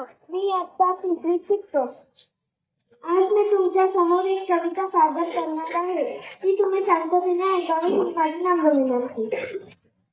मी आता तिसरीत शिकतो. आज मी तुमच्यासमोर एक कविता सादर करणार आहे. ती तुम्ही शांततेने ऐकावी ही माझी नम्र विनंती.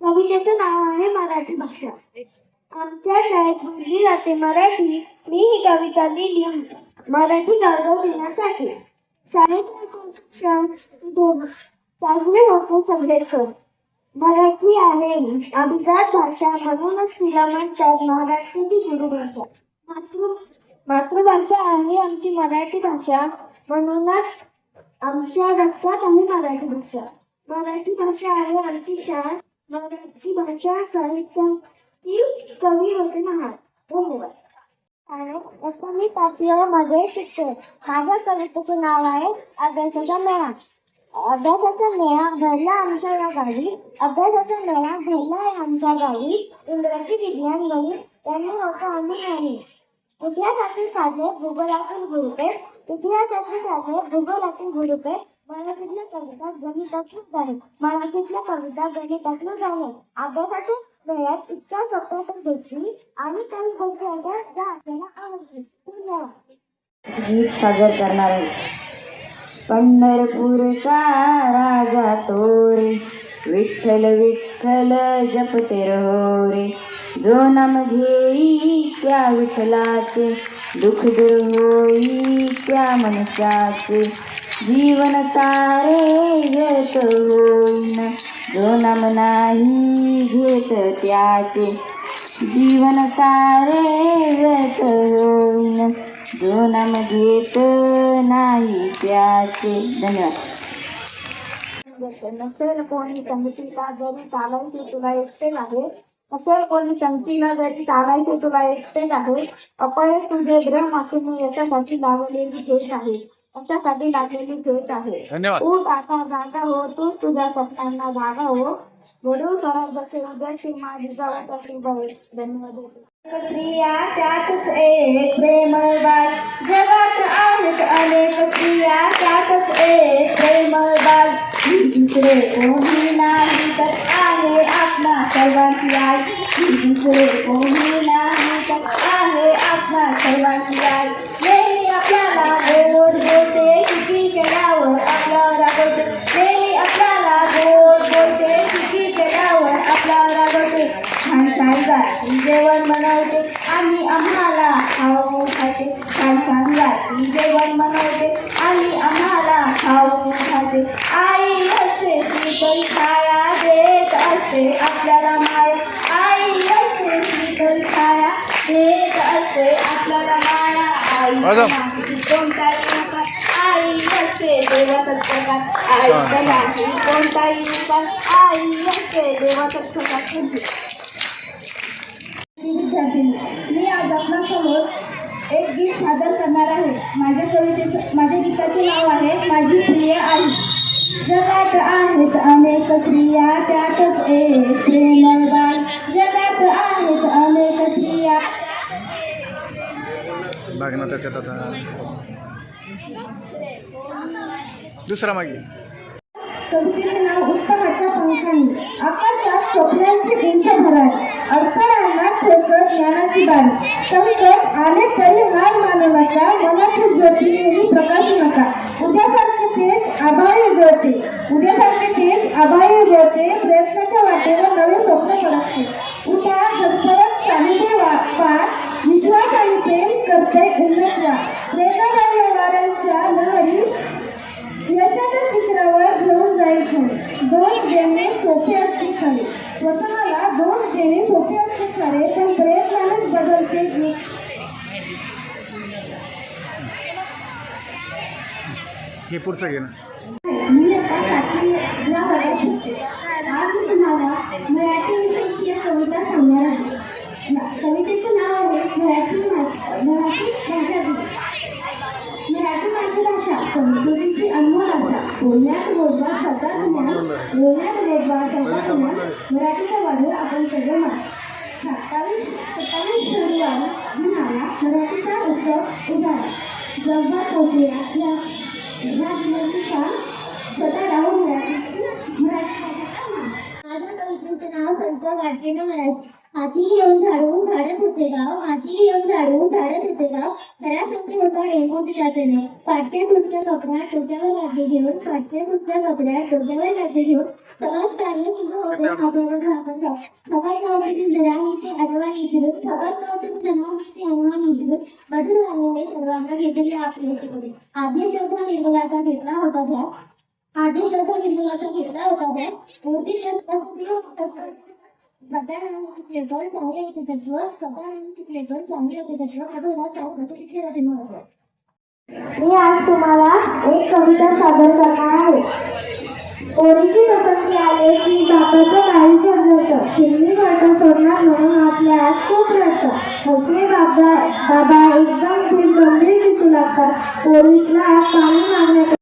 कवितेचं नाव आहे मराठी भाषा. आमच्या शाळेत बोलली जाते मराठी. मी ही कविता लिहिली मराठी गौरव देण्यासाठी. शाळेत साजरे होते सगळे सण मराठी आहे अभिजात भाषा म्हणूनच तिला म्हणतात महाराष्ट्राची गुरुभाषा. मातृभाषा आहे आमची मराठी भाषा. म्हणूनच आमच्या रक्तात आहे मराठी भाषा. मराठी भाषा आहे आमची शान मराठी भाषा साहित्यातील कवी रचना आहात धन्यवाद. आणि आता मी पाचव्यामध्ये शिकते माझ्या कवितेचं नाव आहे अभ्यासाचा मेळा. अभ्यासाचा मेळा भरला आमच्या या गावी. अभ्यासाचा मेळा भरला आहे आमच्या गावी. इंग्रजी विज्ञान गणित त्यांनी असं आम्ही नाही इतिहासातील साधने भूगोलातील गुरुपे इतिहासातील साधने भूगोलातील गुरुपे मराठीतल्या कविता गणितातूनच आहे मराठीतल्या कविता गणितातूनच आहे अभ्यासाच्या वेळात इतक्या सोप्या तर गोष्टी आणि काही गोष्टी अशा ज्या आपल्याला आवडतील धन्यवाद. गीत सादर करणार. आहे पंढरपूरचा राजा तोरे. विठ्ठल विठ्ठल जपते रहो रे जो नाम घेई त्या विठ्ठलाचे दुःख दूर होई त्या मनुष्याचे. जीवन तारे घेत होईन. जो नाम नाही घेत त्याचे जीवन तारे व्यत होईन. जो नाम घेत नाही त्याचे. धन्यवाद. नसेल कोणी संगतीला जरी चालायचे तुला एकटे आहे नसेल कोणी संगतीला जरी चालायचे तुला एकटे आहे अपयश तुझे भ्रम असून मी याच्यासाठी लागलेली भेट आहे. याच्यासाठी लागलेली भेट आहे. तू आता जागा हो तू तुझ्या स्वप्नांना जागा हो. वडूळ करत बसे उद्याची माझी बघ धन्यवाद. स्त्रिया त्यातच एक प्रेमळ जगात आहेत अनेक स्त्रिया त्यातच एक प्रेमळ बाल दुसरे कोणी नाही तर आहे आपला सर्वांची आई दुसरे कोणी नाही तर आहे आपला सर्वांची आई जेवण बनवते आणि आम्हाला खाऊ खाते. आई असते ती छाया देत असते आपल्याला माया. आई असते ती छाया देत असते आपल्याला माया. आई नकार आई असते प्रकार आई नाही कोणताही आई असते प्रकार मी आज आपल्यासमोर एक गीत सादर करणार आहे. माझ्या कवितेचं माझ्या गीताचे नाव आहे माझी प्रिय आई. जगात आहेत अनेक स्त्रिया त्यातच एक प्रेमळ बाल जगात आहेत अनेक आता. दुसरा मागे. कवितेचे नाव उत्तमाच्या पंखांनी. आकाशात स्वप्नांची उंच भराय अडथळ्यांना क्षेत्र ज्ञानाची बाण. संत आले तरी हार मानवाचा मनाची ज्योती नेहमी प्रकाशू नका. उद्यासारखे तेच आभाळी ज्योती. उद्यासारखे तेच आभाळी ज्योती. प्रयत्नाच्या वाटेवर नवे स्वप्न पडते उद्या जगभरात चालते वा विश्वास आणि प्रेम करते उन्नत प्रेरणादायी वाऱ्यांच्या लहरी यशाच्या शिखरावर घेऊन जायचे दोष देणे सोपे असते खरे स्वतःला दोष देणे सोपे खरे पण प्रयत्नानेच बदलते जीव. हे पुढचं घे ना मी आता सातवीला वर्गात शिकते. आज मी तुम्हाला मराठी विषयीची एक कविता सांगणार आहे कवितेचं नाव आहे मराठी मराठी भाषा. मराठी मातृभाषा संस्कृतीची अनमोल भाषा बोलण्यात गोडवा शब्दात ज्ञान बोलण्यात गोडवा शब्दात ज्ञान मराठीच्या वाढीवर आपण सगळे मान सत्तावीस सत्तावीस फेब्रुवारी दिनाला मराठीचा उत्सव उजाळा जगभर पोचूया या या दिनाची शान मराठी मराठी भाषेचा कवितेचं नाव संत गाडगेनं मराठी हाती घेऊन झाडून झाडत होते गाव हाती घेऊन झाडून झाडत होते गाव. घरात होते होता रेणमोती जातेने फाटक्या तुटक्या कपड्यात डोक्यावर लागे घेऊन फाटक्या तुटक्या कपड्यात डोक्यावर लागे घेऊन कार्य सुरू होते आपल्यावर जाऊ. सकाळ गावातील सकाळ बदल झालेले सर्वांना घेतले आपल्याकडे आधी योद्धा निर्मलाचा घेतला होता त्या आधी योद्धा निर्मलाचा घेतला होता त्या प्लेकर चांगले होते चांगले होते मी आज तुम्हाला एक कविता सादर करणार आहे पोरीची पसंती आले की बापाचं काही चिमणी वाटं सोडणार म्हणून आपल्या आज खूप रडतं हसले बाबा बाबा एकदम खूप गंभीर दिसू लागतात पोरीला पाणी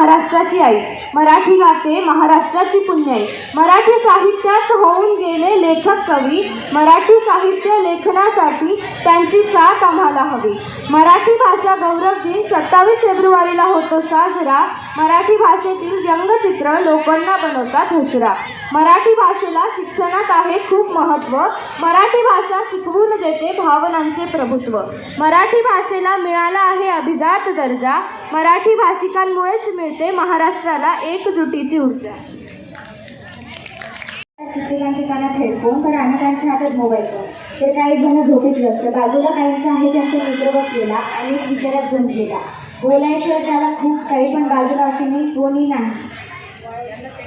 महाराष्ट्राची आई. मराठी गाते महाराष्ट्राची पुण्याई मराठी साहित्यात होऊन गेले लेखक कवी. मराठी साहित्य लेखनासाठी त्यांची साथ आम्हाला हवी. मराठी भाषा गौरव दिन सत्तावीस फेब्रुवारीला होतो साजरा. मराठी भाषेतील व्यंगचित्र लोकांना बनवतात हुसरा मराठी भाषेला शिक्षणात आहे खूप महत्त्व. मराठी भाषा शिकवून देते भावनांचे प्रभुत्व. मराठी भाषेला मिळाला आहे अभिजात दर्जा. मराठी भाषिकांमुळेच मिळ मिळते महाराष्ट्राला एकजुटीची ऊर्जा कित्येकांच्या कानात हेडफोन तर अनेकांच्या हातात मोबाईल फोन तर काही जण झोपेत व्यस्त. बाजूला काहींचा आहे त्यांचा मित्र बसलेला आणि एक विचारात गुंतलेला बोलायचं त्याला खूप काही पण बाजूला कोणी नाही.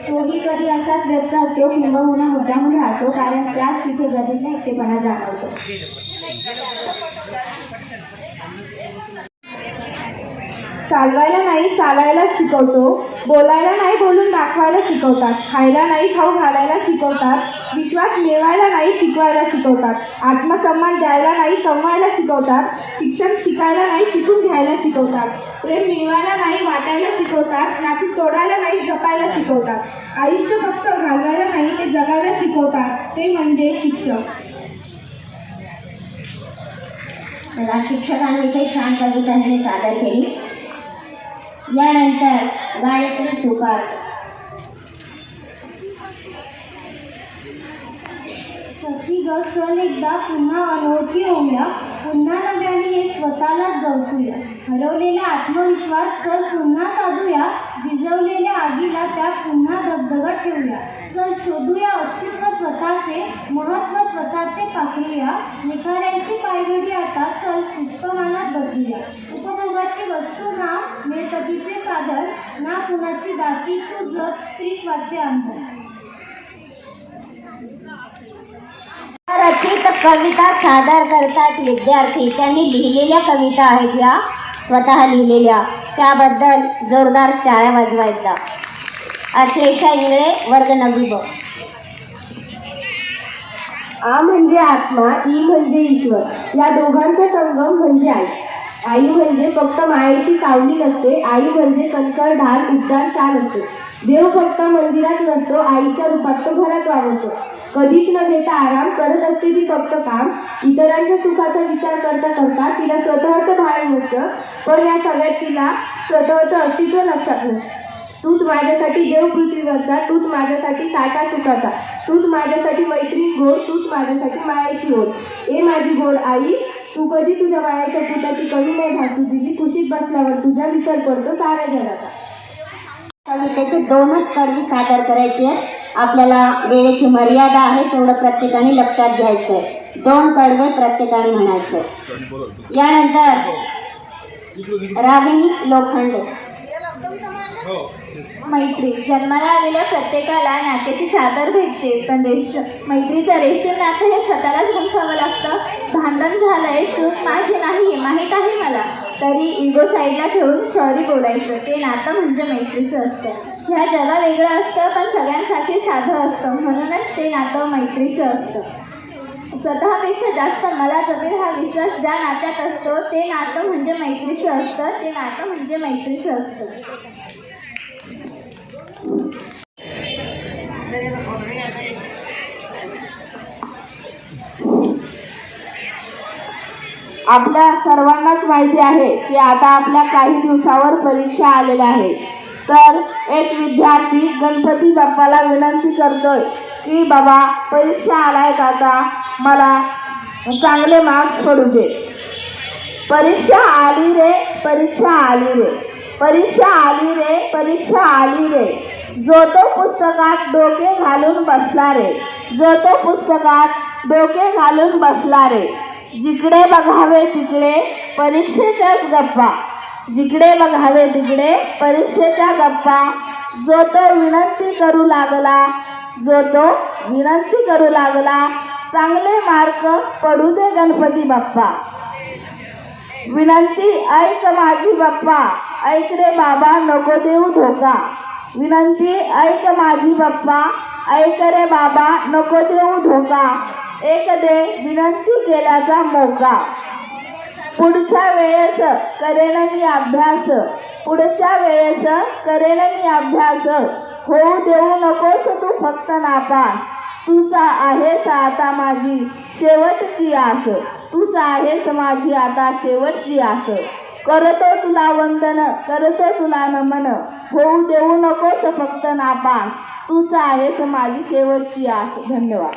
तोही कधी असाच व्यस्त असतो किंबहुना मुद्दामून राहतो कारण त्याच तिथे गरजेचा एकटेपणा जाणवतो. चालवायला नाही चालायला शिकवतो. बोलायला नाही बोलून दाखवायला शिकवतात. खायला नाही खाऊ घालायला शिकवतात. विश्वास मिळवायला नाही टिकवायला शिकवतात. आत्मसन्मान द्यायला नाही कमवायला शिकवतात. शिक्षण शिकायला नाही शिकून घ्यायला शिकवतात. प्रेम मिळवायला नाही वाटायला शिकवतात. नाती तोडायला नाही जपायला शिकवतात. आयुष्य फक्त घालवायला नाही ते जगायला शिकवतात. ते म्हणजे शिक्षक मला शिक्षकांविषयी छान कवितांनी सादर केली यानंतर गायत्री सुकार. सखी ग चल एकदा पुन्हा अनोळखी होऊया. पुन्हा नव्याने हे स्वतःलाच गवसूया हरवलेला आत्मविश्वास चल पुन्हा साधूया. विझवलेल्या आगीला त्या पुन्हा धबधगत ठेवूया. चल शोधूया अस्तित्व स्वतःचे. महत्त्व स्वतःचे पाकळूया निखाऱ्यांची पायघडी आता चल पुष्पमानात बदलूया उपभोगाची वस्तू ना मिळकतीचे साधन ना कुणाची दासी तू जग स्त्रीत्वाचे आंदोलन रचित कविता सादर करतात विद्यार्थी. त्यांनी लिहिलेल्या कविता आहेत या. स्वतः लिहिलेल्या. त्याबद्दल जोरदार टाळ्या वाजवायचा. अक्षरेशा इंगळे वर्ग नवी आ म्हणजे आत्मा ई म्हणजे ईश्वर. या दोघांचा संगम म्हणजे आई. आई म्हणजे फक्त मायेची सावली नसते आई म्हणजे कणकण ढाल उद्गार शान असते. देव फक्त मंदिरात नसतो आईच्या रूपात तो घरात वावरतो कधीच न देता आराम करत असते ती फक्त काम. इतरांच्या सुखाचा विचार करता करता तिला स्वतःचं भान नसतं पण या सगळ्यात तिला स्वतःचं अस्तित्व लक्षात नसतं. तूच माझ्यासाठी देव पृथ्वीवरचा तूच माझ्यासाठी साठा सुखाचा तूच माझ्यासाठी मैत्रीण गोड तूच माझ्यासाठी मायाची ओढ. ए माझी गोड आई तू कधी तुझ्या मायाच्या पुताची कमी नाही भासू दिली खुशीत बसल्यावर तुझा विसर पडतो साऱ्या जगाचा. त्याचे दोनच कडवी सादर करायचे. आहेत आपल्याला वेळेची मर्यादा आहे तेवढं प्रत्येकाने लक्षात घ्यायचं आहे दोन कडवे प्रत्येकाने म्हणायचे. यानंतर रागिणी लोखंडे. हो. मैत्री. जन्माला आलेल्या प्रत्येकाला नात्याची चादर भेटते. पण रेश मैत्रीचं रेशीम नातं हे स्वतःलाच गुंफावं लागतं. भांडण झालंय चूक माझी नाही माहीत आहे मला. तरी इगो साईडला ठेवून सॉरी बोलायचं. ते नातं म्हणजे मैत्रीचं असतं. ह्या जगा वेगळं असतं पण सगळ्यांसाठी साधं असतं. म्हणूनच ते नातं मैत्रीचं असतं. स्वतःपेक्षा जास्त मला जमेल हा विश्वास ज्या नात्यात असतो ते नातं म्हणजे मैत्रीचं असतं. ते नातं म्हणजे मैत्रीचं असतं. आपल्या सर्वांनाच माहिती आहे की आता आपल्या काही दिवसावर परीक्षा आलेल्या आहे तर एक विद्यार्थी गणपती बाप्पाला विनंती करतोय की बाबा परीक्षा आलाय का आता? मला चांगले मार्क्स पडू दे. परीक्षा आली रे परीक्षा आली रे. परीक्षा आली रे परीक्षा आली रे. जो तो पुस्तकात डोके घालून बसला रे. जो तो पुस्तकात डोके घालून बसला रे. जिकडे बघावे तिकडे परीक्षेच्याच गप्पा. जिकडे बघावे तिकडे परीक्षेच्या गप्पा. जो तो विनंती करू लागला. जो तो विनंती करू लागला. चांगले मार्क पडू दे गणपती बाप्पा. विनंती ऐक माझी बाप्पा. ऐक रे बाबा नको देऊ धोका. विनंती ऐक माझी बाप्पा. ऐक रे बाबा नको देऊ धोका. एक दे विनंती केल्याचा मोका. पुढच्या वेळेस करेन मी अभ्यास. पुढच्या वेळेस करेन मी अभ्यास. होऊ देऊ नकोस तू फक्त नापास. तुझा आहेस आता माझी शेवटची आस. तूच आहेस माझी आता शेवटची आस. करतो तुला वंदन करतो तुला नमन. होऊ देऊ नकोस फक्त नापास. तूच आहेस माझी शेवटची आस. धन्यवाद.